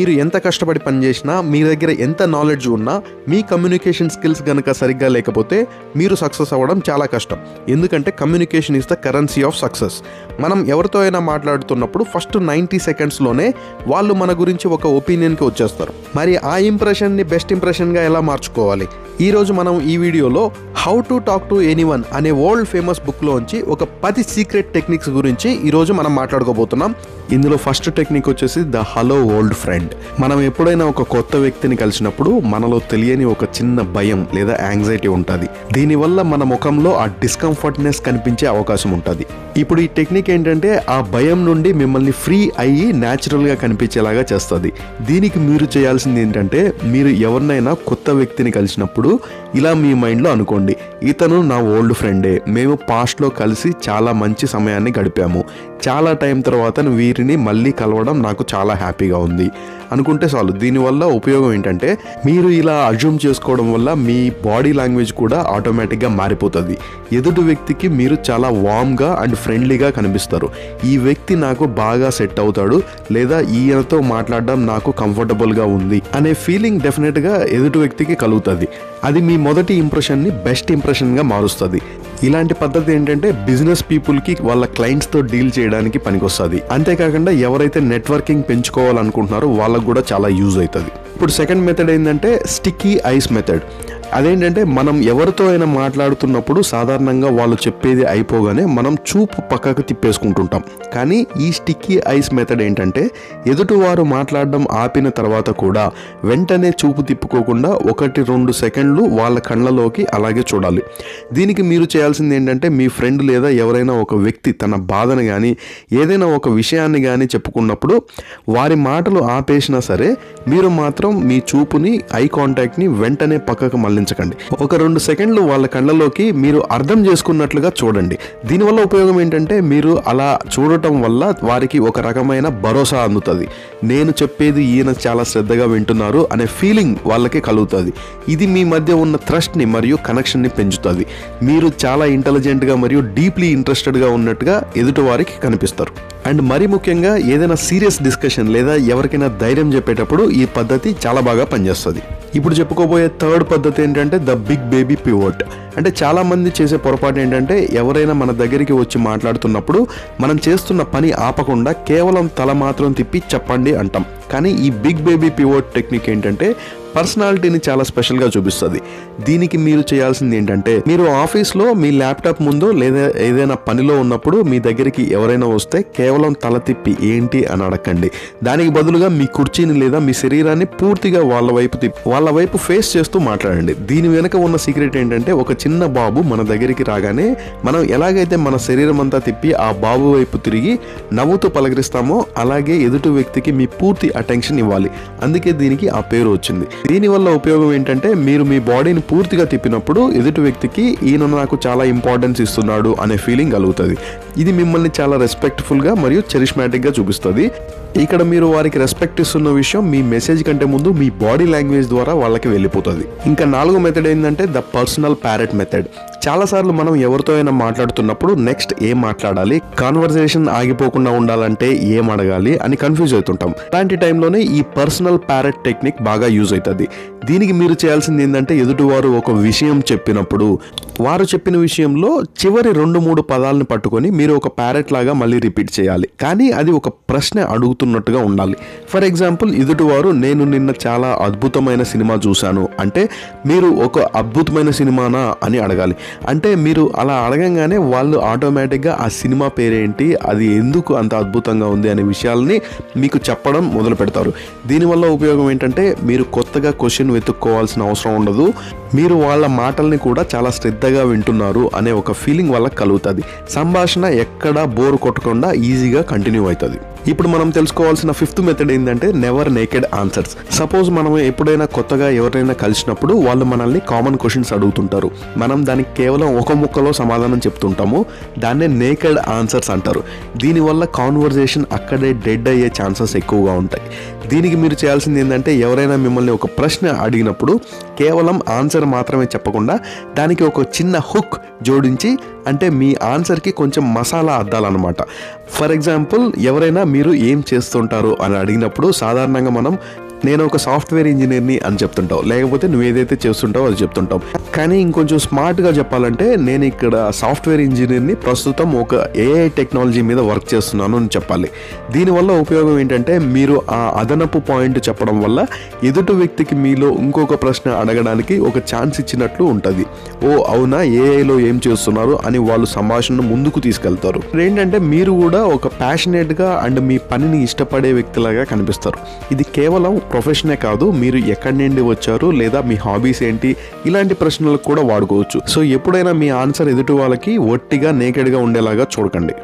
మీరు ఎంత కష్టపడి పనిచేసినా మీ దగ్గర ఎంత నాలెడ్జ్ ఉన్నా మీ కమ్యూనికేషన్ స్కిల్స్ కనుక సరిగ్గా లేకపోతే మీరు సక్సెస్ అవ్వడం చాలా కష్టం. ఎందుకంటే communication is the currency of success మనం ఎవరితో అయినా మాట్లాడుతున్నప్పుడు ఫస్ట్ నైంటీ సెకండ్స్లోనే వాళ్ళు మన గురించి ఒక ఒపీనియన్కి వచ్చేస్తారు. మరి ఆ ఇంప్రెషన్ని బెస్ట్ ఇంప్రెషన్గా ఎలా మార్చుకోవాలి? ఈరోజు మనం ఈ వీడియోలో how to talk to anyone అనే వరల్డ్ ఫేమస్ బుక్లోంచి ఒక పది సీక్రెట్ టెక్నిక్స్ గురించి ఈరోజు మనం మాట్లాడుకోబోతున్నాం. ఇందులో ఫస్ట్ టెక్నిక్ వచ్చేసి ద హలో ఓల్డ్ ఫ్రెండ్ మనం ఎప్పుడైనా ఒక కొత్త వ్యక్తిని కలిసినప్పుడు మనలో తెలియని ఒక చిన్న భయం లేదా యాంగ్జైటీ ఉంటుంది. దీనివల్ల మన ముఖంలో ఆ డిస్కంఫర్ట్నెస్ కనిపించే అవకాశం ఉంటుంది. ఇప్పుడు ఈ టెక్నిక్ ఏంటంటే ఆ భయం నుండి మిమ్మల్ని ఫ్రీ అయ్యి న్యాచురల్గా కనిపించేలాగా చేస్తుంది. దీనికి మీరు చేయాల్సింది ఏంటంటే మీరు ఎవరినైనా కొత్త వ్యక్తిని కలిసినప్పుడు ఇలా మీ మైండ్లో అనుకోండి ఇతను నా ఓల్డ్ ఫ్రెండే మేము పాస్ట్లో కలిసి చాలా మంచి సమయాన్ని గడిపాము. చాలా టైం తర్వాత వీరిని మళ్ళీ కలవడం నాకు చాలా హ్యాపీగా ఉంది. అనుకుంటే చాలు. దీనివల్ల ఉపయోగం ఏంటంటే మీరు ఇలా అజ్యూమ్ చేసుకోవడం వల్ల మీ బాడీ లాంగ్వేజ్ కూడా ఆటోమేటిక్గా మారిపోతుంది. ఎదుటి వ్యక్తికి మీరు చాలా వామ్గా అండ్ ఫ్రెండ్లీగా కనిపిస్తారు. ఈ వ్యక్తి నాకు బాగా సెట్ అవుతాడు లేదా ఈయనతో మాట్లాడడం నాకు కంఫర్టబుల్గా ఉంది అనే ఫీలింగ్ డెఫినెట్గా ఎదుటి వ్యక్తికి కలుగుతుంది. అది మీ మొదటి ఇంప్రెషన్ని బెస్ట్ ఇంప్రెషన్గా మారుస్తుంది. ఇలాంటి పద్ధతి ఏంటంటే బిజినెస్ పీపుల్కి వాళ్ళ క్లయింట్స్తో డీల్ చేయడానికి పనికొస్తుంది. అంతేకాకుండా ఎవరైతే నెట్వర్కింగ్ పెంచుకోవాలనుకుంటున్నారో వాళ్ళకు కూడా చాలా యూజ్ అవుతుంది. ఇప్పుడు సెకండ్ మెథడ్ ఏంటంటే స్టిక్కీ ఐస్ మెథడ్ అదేంటంటే మనం ఎవరితో అయినా మాట్లాడుతున్నప్పుడు సాధారణంగా వాళ్ళు చెప్పేది అయిపోగానే మనం చూపు పక్కకు తిప్పేసుకుంటుంటాం. కానీ ఈ స్టిక్కీ ఐస్ మెథడ్ ఏంటంటే ఎదుటివారు మాట్లాడడం ఆపిన తర్వాత కూడా వెంటనే చూపు తిప్పుకోకుండా ఒకటి రెండు సెకండ్లు వాళ్ళ కళ్ళలోకి అలాగే చూడాలి. దీనికి మీరు చేయాల్సింది ఏంటంటే మీ ఫ్రెండ్ లేదా ఎవరైనా ఒక వ్యక్తి తన బాధను కానీ ఏదైనా ఒక విషయాన్ని కానీ చెప్పుకున్నప్పుడు వారి మాటలు ఆపేసినా సరే మీరు మాత్రం మీ చూపుని ఐ కాంటాక్ట్ని వెంటనే పక్కకు మళ్ళీ పరిశీలించకండి. ఒక రెండు సెకండ్లు వాళ్ళ కళ్ళలోకి మీరు అర్థం చేసుకున్నట్లుగా చూడండి. దీనివల్ల ఉపయోగం ఏంటంటే మీరు అలా చూడటం వల్ల వారికి ఒక రకమైన భరోసా అందుతుంది. నేను చెప్పేది ఈయన చాలా శ్రద్ధగా వింటున్నారు అనే ఫీలింగ్ వాళ్ళకి కలుగుతుంది. ఇది మీ మధ్య ఉన్న ట్రస్ట్ని మరియు కనెక్షన్ని పెంచుతుంది. మీరు చాలా ఇంటెలిజెంట్గా మరియు డీప్లీ ఇంట్రెస్టెడ్గా ఉన్నట్టుగా ఎదుటి వారికి కనిపిస్తారు. అండ్ మరి ముఖ్యంగా ఏదైనా సీరియస్ డిస్కషన్ లేదా ఎవరికైనా ధైర్యం చెప్పేటప్పుడు ఈ పద్ధతి చాలా బాగా పనిచేస్తుంది. ఇప్పుడు చెప్పుకోబోయే థర్డ్ పద్ధతి ఏంటంటే ద బిగ్ బేబీ పివోట్. అంటే చాలామంది చేసే పొరపాటు ఏంటంటే ఎవరైనా మన దగ్గరికి వచ్చి మాట్లాడుతున్నప్పుడు మనం చేస్తున్న పని ఆపకుండా కేవలం తల మాత్రం తిప్పి చెప్పండి అంటాం. కానీ ఈ బిగ్ బేబీ పివోట్ టెక్నిక్ ఏంటంటే పర్సనాలిటీని చాలా స్పెషల్గా చూపిస్తుంది. దీనికి మీరు చేయాల్సింది ఏంటంటే మీరు ఆఫీస్లో మీ ల్యాప్టాప్ ముందు లేదా ఏదైనా పనిలో ఉన్నప్పుడు మీ దగ్గరికి ఎవరైనా వస్తే కేవలం తల తిప్పి ఏంటి అని అడగండి. దానికి బదులుగా మీ కుర్చీని లేదా మీ శరీరాన్ని పూర్తిగా వాళ్ళ వైపు తిప్పి వాళ్ళ వైపు ఫేస్ చేస్తూ మాట్లాడండి. దీని వెనుక ఉన్న సీక్రెట్ ఏంటంటే ఒక చిన్న బాబు మన దగ్గరికి రాగానే మనం ఎలాగైతే మన శరీరం అంతా తిప్పి ఆ బాబు వైపు తిరిగి నవ్వుతూ పలకరిస్తామో అలాగే ఎదుటి వ్యక్తికి మీ పూర్తి అటెన్షన్ ఇవ్వాలి. అందుకే దీనికి ఆ పేరు వచ్చింది. దీనివల్ల ఉపయోగం ఏంటంటే మీరు మీ బాడీని పూర్తిగా తిప్పినప్పుడు ఎదుటి వ్యక్తికి ఈయన నాకు చాలా ఇంపార్టెన్స్ ఇస్తున్నాడు అనే ఫీలింగ్ కలుగుతుంది. ఇది మిమ్మల్ని చాలా రెస్పెక్ట్ఫుల్గా మరియు చెరిష్మాటిక్గా చూపిస్తుంది. ఇక్కడ మీరు వారికి రెస్పెక్ట్ ఇస్తున్న విషయం మీ మెసేజ్ కంటే ముందు మీ బాడీ లాంగ్వేజ్ ద్వారా వాళ్ళకి వెళ్ళిపోతుంది. ఇంకా నాలుగో మెథడ్ ఏంటంటే ద పర్సనల్ ప్యారెట్ మెథడ్ చాలాసార్లు మనం ఎవరితో అయినా మాట్లాడుతున్నప్పుడు నెక్స్ట్ ఏం మాట్లాడాలి? కాన్వర్సేషన్ ఆగిపోకుండా ఉండాలంటే ఏం అడగాలి? అని కన్ఫ్యూజ్ అవుతుంటాం. అలాంటి టైంలోనే ఈ పర్సనల్ ప్యారెట్ టెక్నిక్ బాగా యూజ్ అవుతుంది. దీనికి మీరు చేయాల్సింది ఏంటంటే ఎదుటివారు ఒక విషయం చెప్పినప్పుడు వారు చెప్పిన విషయంలో చివరి రెండు మూడు పదాలను పట్టుకొని మీరు ఒక ప్యారెట్ లాగా మళ్ళీ రిపీట్ చేయాలి. కానీ అది ఒక ప్రశ్న అడుగుతున్నట్టుగా ఉండాలి. ఫర్ ఎగ్జాంపుల్ ఎదుటివారు నేను నిన్న చాలా అద్భుతమైన సినిమా చూశాను. అంటే మీరు ఒక అద్భుతమైన సినిమానా అని అడగాలి. అంటే మీరు అలా అడగంగానే వాళ్ళు ఆటోమేటిక్గా ఆ సినిమా పేరేంటి అది ఎందుకు అంత అద్భుతంగా ఉంది అనే విషయాలని మీకు చెప్పడం మొదలు పెడతారు. దీనివల్ల ఉపయోగం ఏంటంటే మీరు కొత్తగా క్వశ్చన్ వెతుక్కోవాల్సిన అవసరం ఉండదు. మీరు వాళ్ళ మాటల్ని కూడా చాలా శ్రద్ధగా వింటున్నారు అనే ఒక ఫీలింగ్ వాళ్ళకి కలుగుతుంది. సంభాషణ ఎక్కడా బోరు కొట్టకుండా ఈజీగా కంటిన్యూ అవుతుంది. ఇప్పుడు మనం తెలుసుకోవాల్సిన ఫిఫ్త్ మెథడ్ ఏంటంటే నెవర్ నేకెడ్ ఆన్సర్స్ సపోజ్ మనం ఎప్పుడైనా కొత్తగా ఎవరైనా కలిసినప్పుడు వాళ్ళు మనల్ని కామన్ క్వశ్చన్స్ అడుగుతుంటారు. మనం దానికి కేవలం ఒక ముక్కలో సమాధానం చెప్తుంటాము. దాన్నే నేకెడ్ ఆన్సర్స్ అంటారు. దీనివల్ల కాన్వర్జేషన్ అక్కడే డెడ్ అయ్యే ఛాన్సెస్ ఎక్కువగా ఉంటాయి. దీనికి మీరు చేయాల్సింది ఏంటంటే ఎవరైనా మిమ్మల్ని ఒక ప్రశ్న అడిగినప్పుడు కేవలం ఆన్సర్ మాత్రమే చెప్పకుండా దానికి ఒక చిన్న హుక్ జోడించి అంటే మీ ఆన్సర్కి కొంచెం మసాలా అద్దాలన్నమాట. ఫర్ ఎగ్జాంపుల్ ఎవరైనా మీరు ఏం చేస్తుంటారు అని అడిగినప్పుడు సాధారణంగా మనం నేను ఒక సాఫ్ట్వేర్ ఇంజనీర్ని అని చెప్తుంటావు. లేకపోతే నువ్వు ఏదైతే చేస్తుంటావో అది చెప్తుంటావు. కానీ ఇంకొంచెం స్మార్ట్గా చెప్పాలంటే నేను ఇక్కడ సాఫ్ట్వేర్ ఇంజనీర్ని ప్రస్తుతం ఒక ఏఐ టెక్నాలజీ మీద వర్క్ చేస్తున్నాను అని చెప్పాలి. దీనివల్ల ఉపయోగం ఏంటంటే మీరు ఆ అదనపు పాయింట్ చెప్పడం వల్ల ఎదుటి వ్యక్తికి మీలో ఇంకొక ప్రశ్న అడగడానికి ఒక ఛాన్స్ ఇచ్చినట్లు ఉంటుంది. ఓ అవునా? ఏఐలో ఏం చేస్తున్నారు? అని వాళ్ళు సంభాషణను ముందుకు తీసుకెళ్తారు. ఏంటంటే మీరు కూడా ఒక ప్యాషనేట్గా అండ్ మీ పనిని ఇష్టపడే వ్యక్తిలాగా కనిపిస్తారు. ఇది కేవలం ప్రొఫెషనే కాదు మీరు ఎక్కడి నుండి వచ్చారు లేదా మీ హాబీస్ ఏంటి? ఇలాంటి ప్రశ్నలకు కూడా వాడుకోవచ్చు. సో ఎప్పుడైనా మీ ఆన్సర్ ఎదుటి వాళ్ళకి ఒట్టిగా నేకెడ్గా ఉండేలాగా చూడకండి.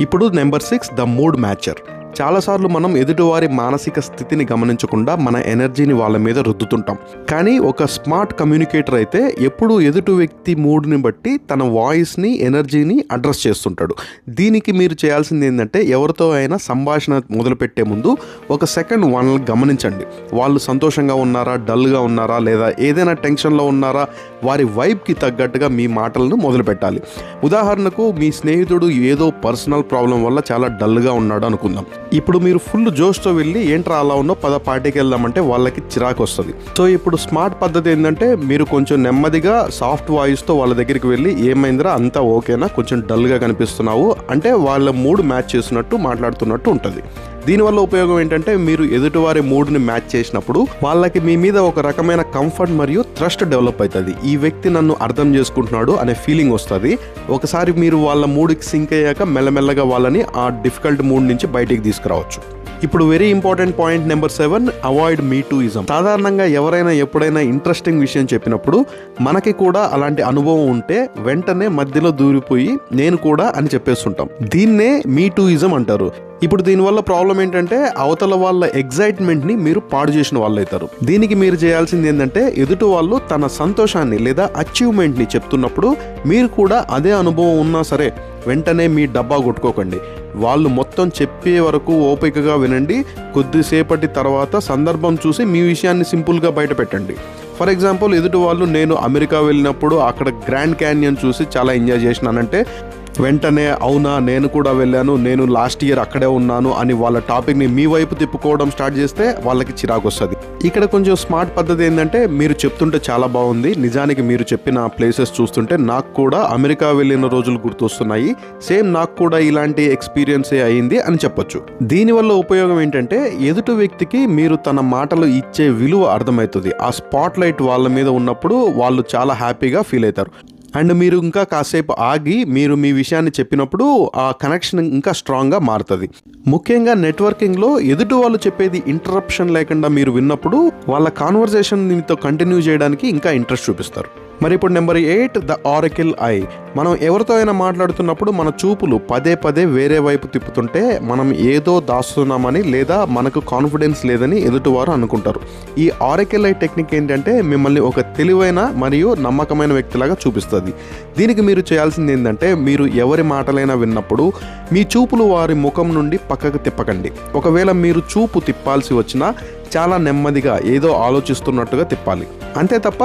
ఇప్పుడు number six the mood matcher. చాలాసార్లు మనం ఎదుటివారి మానసిక స్థితిని గమనించకుండా మన ఎనర్జీని వాళ్ళ మీద రుద్దుతుంటాం. కానీ ఒక స్మార్ట్ కమ్యూనికేటర్ అయితే ఎప్పుడు ఎదుటి వ్యక్తి మూడ్ని బట్టి తన వాయిస్ని ఎనర్జీని అడ్రస్ చేస్తుంటాడు. దీనికి మీరు చేయాల్సింది ఏంటంటే ఎవరితో అయినా సంభాషణ మొదలుపెట్టే ముందు ఒక సెకండ్ వాళ్ళని గమనించండి. వాళ్ళు సంతోషంగా ఉన్నారా డల్గా ఉన్నారా లేదా ఏదైనా టెన్షన్లో ఉన్నారా వారి వైబ్కి తగ్గట్టుగా మీ మాటలను మొదలుపెట్టాలి. ఉదాహరణకు మీ స్నేహితుడు ఏదో పర్సనల్ ప్రాబ్లం వల్ల చాలా డల్గా ఉన్నాడు అనుకుందాం. ఇప్పుడు మీరు ఫుల్ జోష్తో వెళ్ళి ఏంట్రా అలా ఉన్నో పద పార్టీకి వెళ్దామంటే వాళ్ళకి చిరాకు వస్తుంది. సో ఇప్పుడు స్మార్ట్ పద్ధతి ఏంటంటే మీరు కొంచెం నెమ్మదిగా సాఫ్ట్ వాయిస్తో వాళ్ళ దగ్గరికి వెళ్ళి ఏమైందిరా? అంతా ఓకేనా? కొంచెం డల్గా కనిపిస్తున్నావు. అంటే వాళ్ళ మూడ్ మ్యాచ్ చేసినట్టు మాట్లాడుతున్నట్టు ఉంటుంది. దీనివల్ల ఉపయోగం ఏంటంటే మీరు ఎదుటివారి మూడ్ని మ్యాచ్ చేసినప్పుడు వాళ్ళకి మీ మీద ఒక రకమైన కంఫర్ట్ మరియు ట్రస్ట్ డెవలప్ అవుతుంది. ఈ వ్యక్తి నన్ను అర్థం చేసుకుంటున్నాడు అనే ఫీలింగ్ వస్తుంది. ఒకసారి మీరు వాళ్ళ మూడ్కి సింక్ అయ్యాక మెల్లమెల్లగా వాళ్ళని ఆ డిఫికల్ట్ మూడ్ నుంచి బయటికి తీసుకురావచ్చు. ఇప్పుడు very important point number seven avoid me too ism సాధారణంగా ఎవరైనా ఎప్పుడైనా ఇంట్రెస్టింగ్ విషయం చెప్పినప్పుడు మనకి కూడా అలాంటి అనుభవం ఉంటే వెంటనే మధ్యలో దూరిపోయి నేను కూడా అని చెప్పేస్తుంటాం. దీన్నే మీ టూ ఇజం అంటారు. ఇప్పుడు దీనివల్ల ప్రాబ్లం ఏంటంటే అవతల వాళ్ళ ఎగ్జైట్మెంట్ని మీరు పాడు చేసిన వాళ్ళు అవుతారు. దీనికి మీరు చేయాల్సింది ఏంటంటే ఎదుటి వాళ్ళు తన సంతోషాన్ని లేదా అచీవ్మెంట్ని చెప్తున్నప్పుడు మీరు కూడా అదే అనుభవం ఉన్నా సరే వెంటనే మీ డబ్బా కొట్టుకోకండి. వాళ్ళు మొత్తం చెప్పే వరకు ఓపికగా వినండి. కొద్దిసేపటి తర్వాత సందర్భం చూసి మీ విషయాన్ని సింపుల్గా బయటపెట్టండి ఫర్ ఎగ్జాంపుల్ ఎదుటి వాళ్ళు నేను అమెరికా వెళ్ళినప్పుడు అక్కడ గ్రాండ్ క్యాన్యన్ చూసి చాలా ఎంజాయ్ చేసినానంటే వెంటనే అవునా నేను కూడా వెళ్ళాను నేను లాస్ట్ ఇయర్ అక్కడే ఉన్నాను అని వాళ్ళ టాపిక్ని మీ వైపు తిప్పుకోవడం స్టార్ట్ చేస్తే వాళ్ళకి చిరాకు వస్తుంది ఇక్కడ కొంచెం స్మార్ట్ పద్ధతి ఏంటంటే మీరు చెప్తుంటే చాలా బాగుంది. నిజానికి మీరు చెప్పిన ప్లేసెస్ చూస్తుంటే నాకు కూడా అమెరికా వెళ్ళిన రోజులు గుర్తొస్తున్నాయి. సేమ్ నాకు కూడా ఇలాంటి ఎక్స్పీరియన్సే అయింది అని చెప్పొచ్చు. దీనివల్ల ఉపయోగం ఏంటంటే ఎదుటి వ్యక్తికి మీరు తన మాటలు ఇచ్చే విలువ అర్థమవుతుంది. ఆ స్పాట్ లైట్ వాళ్ళ మీద ఉన్నప్పుడు వాళ్ళు చాలా హ్యాపీగా ఫీల్ అవుతారు. అండ్ మీరు ఇంకా కాసేపు ఆగి మీరు మీ విషయాన్ని చెప్పినప్పుడు ఆ కనెక్షన్ ఇంకా స్ట్రాంగ్గా మారుతుంది. ముఖ్యంగా నెట్వర్కింగ్లో ఎదుటి వాళ్ళు చెప్పేది ఇంటరప్షన్ లేకుండా మీరు విన్నప్పుడు వాళ్ళ కాన్వర్జేషన్ మీతో కంటిన్యూ చేయడానికి ఇంకా ఇంట్రెస్ట్ చూపిస్తారు. మరి ఇప్పుడు number eight the oracle eye మనం ఎవరితో అయినా మాట్లాడుతున్నప్పుడు మన చూపులు పదే పదే వేరే వైపు తిప్పుతుంటే మనం ఏదో దాస్తున్నామని లేదా మనకు కాన్ఫిడెన్స్ లేదని ఎదుటివారు అనుకుంటారు. ఈ ఆరకిల్ ఐ టెక్నిక్ ఏంటంటే మిమ్మల్ని ఒక తెలివైన మరియు నమ్మకమైన వ్యక్తిలాగా చూపిస్తుంది. దీనికి మీరు చేయాల్సింది ఏంటంటే మీరు ఎవరి మాటలైనా విన్నప్పుడు మీ చూపులు వారి ముఖం నుండి పక్కకు తిప్పకండి. ఒకవేళ మీరు చూపు తిప్పాల్సి వచ్చినా చాలా నెమ్మదిగా ఏదో ఆలోచిస్తున్నట్టుగా తిప్పాలి. అంతే తప్ప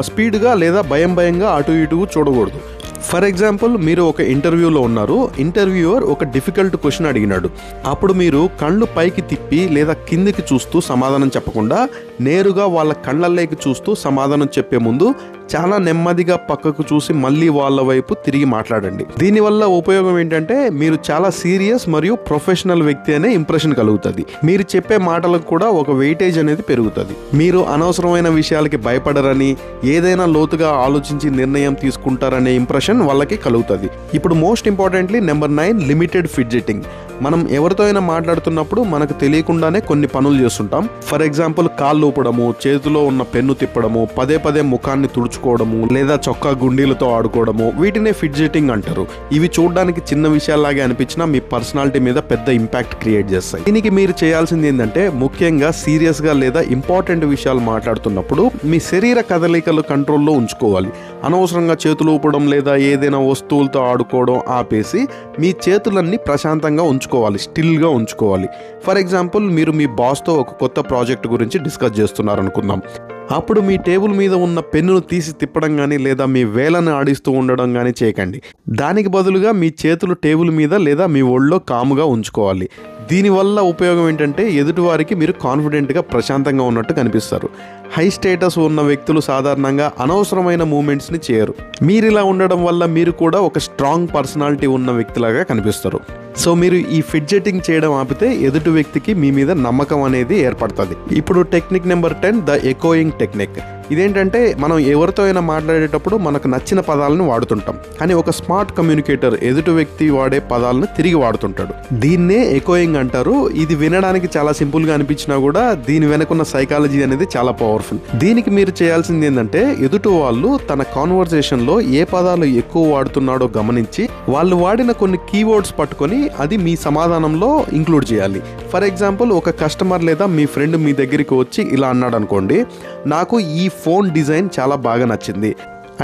స్పీడ్గా లేదా భయం భయంగా అటు ఇటు చూడకూడదు. ఫర్ ఎగ్జాంపుల్ మీరు ఒక ఇంటర్వ్యూలో ఉన్నారు. ఇంటర్వ్యూవర్ ఒక డిఫికల్ట్ క్వశ్చన్ అడిగినాడు. అప్పుడు మీరు కళ్ళు పైకి తిప్పి లేదా కిందికి చూస్తూ సమాధానం చెప్పకుండా నేరుగా వాళ్ళ కళ్ళల్లోకి చూస్తూ సమాధానం చెప్పే ముందు చాలా నెమ్మదిగా పక్కకు చూసి మళ్ళీ వాళ్ళ వైపు తిరిగి మాట్లాడండి. దీనివల్ల ఉపయోగం ఏంటంటే మీరు చాలా సీరియస్ మరియు ప్రొఫెషనల్ వ్యక్తి అనే ఇంప్రెషన్ కలుగుతుంది. మీరు చెప్పే మాటలకు కూడా ఒక వెయిటేజ్ అనేది పెరుగుతుంది. మీరు అనవసరమైన విషయాలకి భయపడరని ఏదైనా లోతుగా ఆలోచించి నిర్ణయం తీసుకుంటారనే ఇంప్రెషన్ వాళ్ళకి కలుగుతుంది. ఇప్పుడు most importantly number nine limited fidgeting. మనం ఎవరితో అయినా మాట్లాడుతున్నప్పుడు మనకు తెలియకుండానే కొన్ని పనులు చేస్తుంటాం. ఫర్ ఎగ్జాంపుల్ కాళ్ళు ఊపడము చేతిలో ఉన్న పెన్ను తిప్పడము పదే పదే ముఖాన్ని తుడుచు తుడుచుకోవడము లేదా చొక్కా గుండీలతో ఆడుకోవడము వీటినే ఫిడ్జెటింగ్ అంటారు. ఇవి చూడడానికి చిన్న విషయాల్లాగే అనిపించినా మీ పర్సనాలిటీ మీద పెద్ద ఇంపాక్ట్ క్రియేట్ చేస్తాయి. దీనికి మీరు చేయాల్సింది ఏంటంటే ముఖ్యంగా సీరియస్గా లేదా ఇంపార్టెంట్ విషయాలు మాట్లాడుతున్నప్పుడు మీ శరీర కదలికలు కంట్రోల్లో ఉంచుకోవాలి. అనవసరంగా చేతులు ఊపడం లేదా ఏదైనా వస్తువులతో ఆడుకోవడం ఆపేసి మీ చేతులన్నీ ప్రశాంతంగా ఉంచుకోవాలి స్టిల్గా ఉంచుకోవాలి. ఫర్ ఎగ్జాంపుల్ మీరు మీ బాస్తో ఒక కొత్త ప్రాజెక్ట్ గురించి డిస్కస్ చేస్తున్నారు అనుకుందాం అప్పుడు మీ టేబుల్ మీద ఉన్న పెన్నును తీసి తిప్పడం కానీ లేదా మీ వేలను ఆడిస్తూ ఉండడం కానీ చేయకండి. దానికి బదులుగా మీ చేతులు టేబుల్ మీద లేదా మీ ఒళ్ళో కాముగా ఉంచుకోవాలి. దీనివల్ల ఉపయోగం ఏంటంటే ఎదుటివారికి మీరు కాన్ఫిడెంట్గా ప్రశాంతంగా ఉన్నట్టు కనిపిస్తారు. హై స్టేటస్ ఉన్న వ్యక్తులు సాధారణంగా అనవసరమైన మూమెంట్స్ని చేయరు. మీరు ఇలా ఉండడం వల్ల మీరు కూడా ఒక స్ట్రాంగ్ పర్సనాలిటీ ఉన్న వ్యక్తిలాగా కనిపిస్తారు. సో మీరు ఈ ఫిడ్జెటింగ్ చేయడం ఆపితే ఎదుటి వ్యక్తికి మీ మీద నమ్మకం అనేది ఏర్పడుతుంది. ఇప్పుడు technique number ten the echoing technique. ఇదేంటంటే మనం ఎవరితో అయినా మాట్లాడేటప్పుడు మనకు నచ్చిన పదాలను వాడుతుంటాం. కానీ ఒక స్మార్ట్ కమ్యూనికేటర్ ఎదుటి వ్యక్తి వాడే పదాలను తిరిగి వాడుతుంటాడు. దీన్నే ఎకోయింగ్ అంటారు. ఇది వినడానికి చాలా సింపుల్గా అనిపించినా కూడా దీని వెనకున్న సైకాలజీ అనేది చాలా పవర్ఫుల్. దీనికి మీరు చేయాల్సింది ఏంటంటే ఎదుటి వాళ్ళు తన కాన్వర్జేషన్లో ఏ పదాలు ఎక్కువ వాడుతున్నాడో గమనించి వాళ్ళు వాడిన కొన్ని కీవర్డ్స్ పట్టుకొని అది మీ సమాధానంలో ఇంక్లూడ్ చేయాలి. ఫర్ ఎగ్జాంపుల్ ఒక కస్టమర్ లేదా మీ ఫ్రెండ్ మీ దగ్గరికి వచ్చి ఇలా అన్నాడు అనుకోండి నాకు ఈ ఫోన్ డిజైన్ చాలా బాగా నచ్చింది.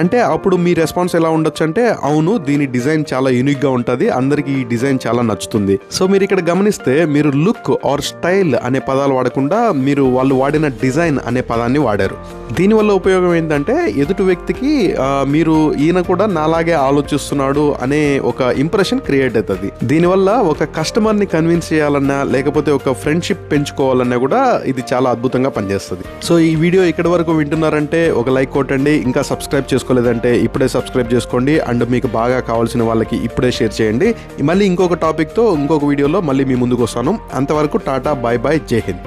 అంటే అప్పుడు మీ రెస్పాన్స్ ఎలా ఉండొచ్చు అంటే అవును దీని డిజైన్ చాలా యూనిక్గా ఉంటుంది అందరికీ ఈ డిజైన్ చాలా నచ్చుతుంది. సో మీరు ఇక్కడ గమనిస్తే మీరు లుక్ ఆర్ స్టైల్ అనే పదాలు వాడకుండా మీరు వాళ్ళు వాడిన డిజైన్ అనే పదాన్ని వాడారు. దీనివల్ల ఉపయోగం ఏంటంటే ఎదుటి వ్యక్తికి మీరు ఈయన కూడా నాలాగే ఆలోచిస్తున్నాడు అనే ఒక ఇంప్రెషన్ క్రియేట్ అవుతుంది. దీనివల్ల ఒక కస్టమర్ని కన్విన్స్ చేయాలన్నా లేకపోతే ఒక ఫ్రెండ్షిప్ పెంచుకోవాలన్నా కూడా ఇది చాలా అద్భుతంగా పనిచేస్తుంది. సో ఈ వీడియో ఇక్కడ వరకు వింటున్నారంటే ఒక లైక్ కొట్టండి ఇంకా సబ్స్క్రైబ్ చేసుకోలేదంటే ఇప్పుడే సబ్స్క్రైబ్ చేసుకోండి. అండ్ మీకు బాగా కావాల్సిన వాళ్ళకి ఇప్పుడే షేర్ చేయండి. మళ్ళీ ఇంకొక టాపిక్తో ఇంకొక వీడియోలో మళ్ళీ మీ ముందుకు వస్తాను. అంతవరకు టాటా బాయ్ బాయ్ జై హింద్.